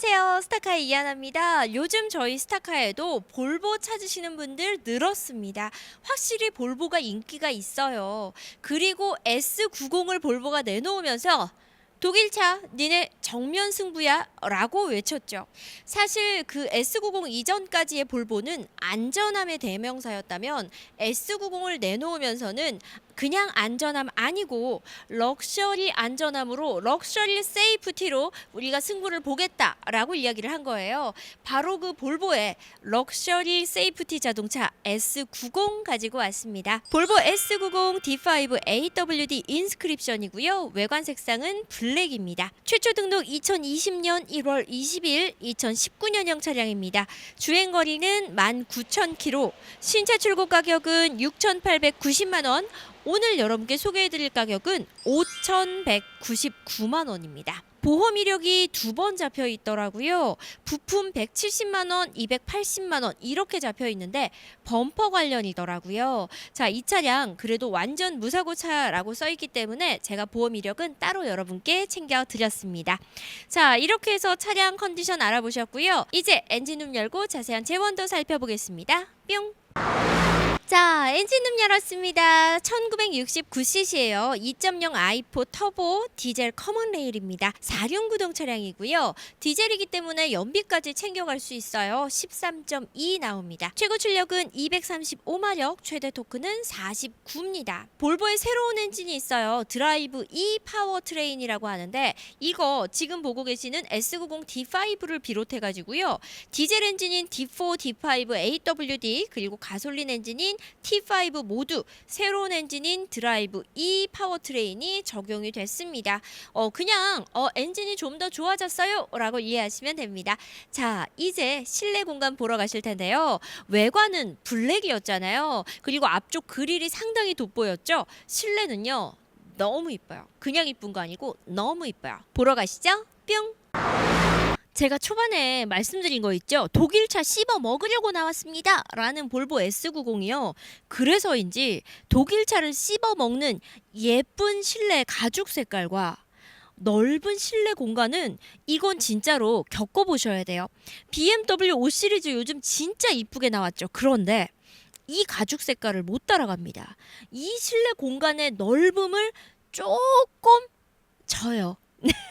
안녕하세요. 스타카의 이하나입니다. 요즘 저희 스타카에도 볼보 찾으시는 분들 늘었습니다. 확실히 볼보가 인기가 있어요. 그리고 S90을 볼보가 내놓으면서 독일차 니네 정면 승부야 라고 외쳤죠. 사실 그 S90 이전까지의 볼보는 안전함의 대명사였다면 S90을 내놓으면서는 그냥 안전함 아니고 럭셔리 안전함으로 럭셔리 세이프티로 우리가 승부를 보겠다라고 이야기를 한 거예요. 바로 그 볼보의 럭셔리 세이프티 자동차 S90 가지고 왔습니다. 볼보 S90 D5 AWD 인스크립션이고요. 외관 색상은 블랙입니다. 최초 등록 2020년 1월 20일 2019년형 차량입니다. 주행 거리는 19,000km, 신차 출고 가격은 6,890만 원, 오늘 여러분께 소개해드릴 가격은 5,199만 원입니다. 보험 이력이 두 번 잡혀 있더라고요. 부품 170만 원, 280만 원 이렇게 잡혀 있는데 범퍼 관련이더라고요. 자, 이 차량 그래도 완전 무사고 차라고 써 있기 때문에 제가 보험 이력은 따로 여러분께 챙겨 드렸습니다. 자, 이렇게 해서 차량 컨디션 알아보셨고요. 이제 엔진룸 열고 자세한 재원도 살펴보겠습니다. 뿅. 자, 엔진룸 열었습니다. 1969cc예요. 2.0 i4 터보 디젤 커먼 레일입니다. 4륜 구동 차량이고요. 디젤이기 때문에 연비까지 챙겨갈 수 있어요. 13.2 나옵니다. 최고 출력은 235마력, 최대 토크는 49입니다. 볼보의 새로운 엔진이 있어요. 드라이브 E 파워 트레인이라고 하는데 이거 지금 보고 계시는 S90 D5를 비롯해 가지고요. 디젤 엔진인 D4, D5, AWD 그리고 가솔린 엔진인 T5 모두 새로운 엔진인 드라이브 E 파워트레인이 적용이 됐습니다. 어 그냥 어 엔진이 좀 더 좋아졌어요 라고 이해하시면 됩니다. 자, 이제 실내 공간 보러 가실 텐데요. 외관은 블랙이었잖아요. 그리고 앞쪽 그릴이 상당히 돋보였죠. 실내는요. 너무 이뻐요. 그냥 이쁜 거 아니고 너무 이뻐요. 보러 가시죠. 뿅. 제가 초반에 말씀드린 거 있죠. 독일차 씹어 먹으려고 나왔습니다. 라는 볼보 S90이요. 그래서인지 독일차를 씹어 먹는 예쁜 실내 가죽 색깔과 넓은 실내 공간은 이건 진짜로 겪어보셔야 돼요. BMW 5 시리즈 요즘 진짜 이쁘게 나왔죠. 그런데 이 가죽 색깔을 못 따라갑니다. 이 실내 공간의 넓음을 조금 져요.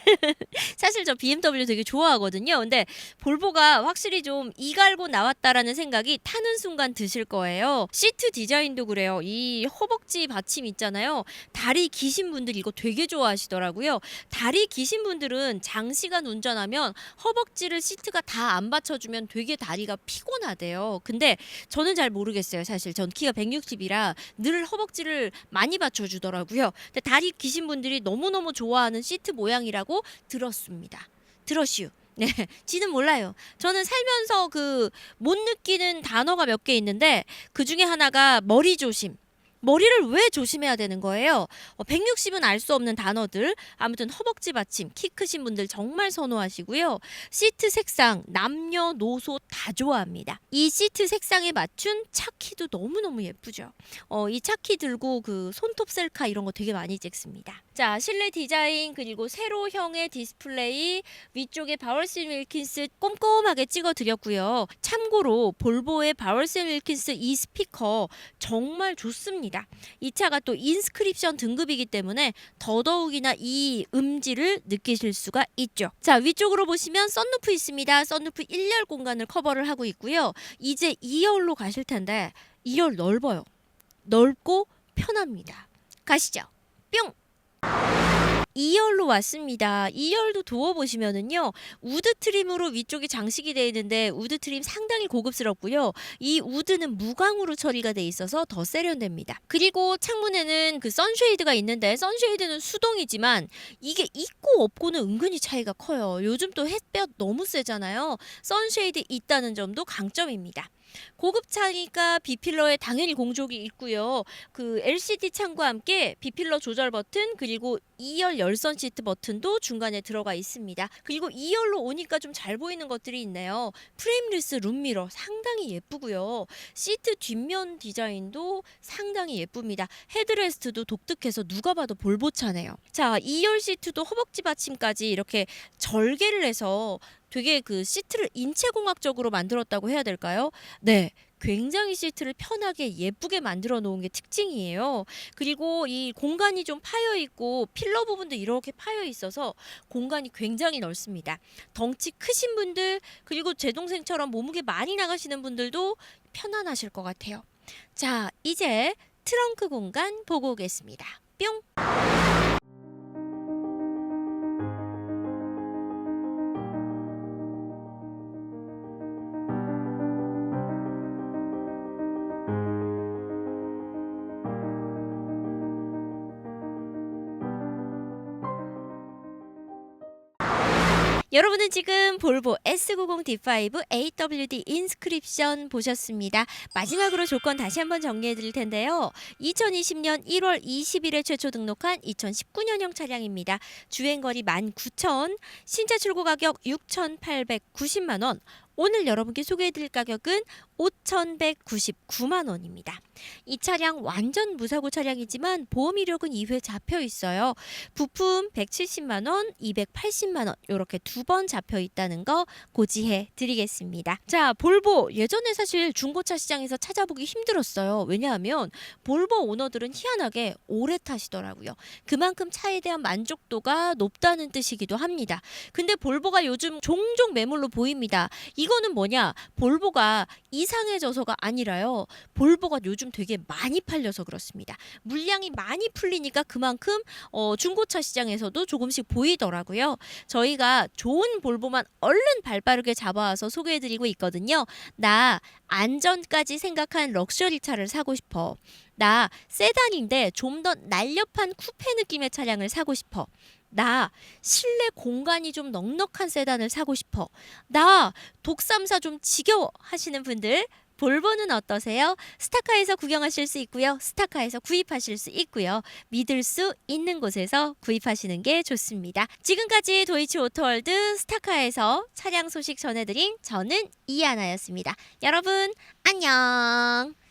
사실 저 BMW 되게 좋아하거든요. 근데 볼보가 확실히 좀 이갈고 나왔다라는 생각이 타는 순간 드실 거예요. 시트 디자인도 그래요. 이 허벅지 받침 있잖아요. 다리 기신 분들 이거 되게 좋아하시더라고요. 다리 기신 분들은 장시간 운전하면 허벅지를 시트가 다 안 받쳐주면 되게 다리가 피곤하대요. 근데 저는 잘 모르겠어요. 사실 전 키가 160이라 늘 허벅지를 많이 받쳐주더라고요. 근데 다리 기신 분들이 너무너무 좋아하는 시트 모양이라고 들었습니다. 들었슈. 네, 지는 몰라요. 저는 살면서 그 못 느끼는 단어가 몇 개 있는데 그 중에 하나가 머리 조심. 머리를 왜 조심해야 되는 거예요? 어, 160은 알 수 없는 단어들. 아무튼 허벅지 받침, 키 크신 분들 정말 선호하시고요. 시트 색상, 남녀노소 다 좋아합니다. 이 시트 색상에 맞춘 차키도 너무너무 예쁘죠. 어, 이 차키 들고 그 손톱 셀카 이런 거 되게 많이 찍습니다. 자, 실내 디자인 그리고 세로형의 디스플레이 위쪽에 바월슨 윌킨스 꼼꼼하게 찍어 드렸고요. 참고로 볼보의 바월슨 윌킨스 이 스피커 정말 좋습니다. 이 차가 또 인스크립션 등급이기 때문에 더더욱이나 이 음질을 느끼실 수가 있죠. 자, 위쪽으로 보시면 썬루프 있습니다. 썬루프 1열 공간을 커버를 하고 있고요. 이제 2열로 가실 텐데 2열 넓어요. 넓고 편합니다. 가시죠. 뿅! 2열로 왔습니다. 2열도 도어 보시면은요. 우드 트림으로 위쪽이 장식이 되어 있는데 우드 트림 상당히 고급스럽고요. 이 우드는 무광으로 처리가 돼 있어서 더 세련됩니다. 그리고 창문에는 그 선쉐이드가 있는데 선쉐이드는 수동이지만 이게 있고 없고는 은근히 차이가 커요. 요즘 또 햇볕 너무 세잖아요. 선쉐이드 있다는 점도 강점입니다. 고급차니까 비필러에 당연히 공조기 있고요. 그 LCD 창과 함께 비필러 조절 버튼 그리고 2열 열선 시트 버튼도 중간에 들어가 있습니다. 그리고 2열로 오니까 좀 잘 보이는 것들이 있네요. 프레임리스 룸미러 상당히 예쁘고요. 시트 뒷면 디자인도 상당히 예쁩니다. 헤드레스트도 독특해서 누가 봐도 볼보차네요. 자, 2열 시트도 허벅지 받침까지 이렇게 절개를 해서 되게 그 시트를 인체공학적으로 만들었다고 해야 될까요? 네. 굉장히 시트를 편하게 예쁘게 만들어 놓은 게 특징이에요. 그리고 이 공간이 좀 파여 있고 필러 부분도 이렇게 파여 있어서 공간이 굉장히 넓습니다. 덩치 크신 분들 그리고 제 동생처럼 몸무게 많이 나가시는 분들도 편안하실 것 같아요. 자, 이제 트렁크 공간 보고 오겠습니다. 뿅. 여러분은 지금 볼보 S90 D5 AWD 인스크립션 보셨습니다. 마지막으로 조건 다시 한번 정리해 드릴 텐데요. 2020년 1월 20일에 최초 등록한 2019년형 차량입니다. 주행거리 19,000, 신차 출고 가격 6,890만 원. 오늘 여러분께 소개해 드릴 가격은 5,199만 원입니다. 이 차량 완전 무사고 차량이지만 보험 이력은 2회 잡혀 있어요. 부품 170만 원, 280만 원 이렇게 두 번 잡혀 있다는 거 고지해 드리겠습니다. 자, 볼보 예전에 사실 중고차 시장에서 찾아보기 힘들었어요. 왜냐하면 볼보 오너들은 희한하게 오래 타시더라고요. 그만큼 차에 대한 만족도가 높다는 뜻이기도 합니다. 근데 볼보가 요즘 종종 매물로 보입니다. 이 거는 뭐냐? 볼보가 이상해져서가 아니라요. 볼보가 요즘 되게 많이 팔려서 그렇습니다. 물량이 많이 풀리니까 그만큼 어, 중고차 시장에서도 조금씩 보이더라고요. 저희가 좋은 볼보만 얼른 발빠르게 잡아와서 소개해드리고 있거든요. 나 안전까지 생각한 럭셔리 차를 사고 싶어. 나 세단인데 좀 더 날렵한 쿠페 느낌의 차량을 사고 싶어. 나 실내 공간이 좀 넉넉한 세단을 사고 싶어. 나 독삼사 좀 지겨워 하시는 분들 볼보는 어떠세요? 스타카에서 구경하실 수 있고요. 스타카에서 구입하실 수 있고요. 믿을 수 있는 곳에서 구입하시는 게 좋습니다. 지금까지 도이치 오토월드 스타카에서 차량 소식 전해드린 저는 이하나였습니다. 여러분 안녕. 뿅.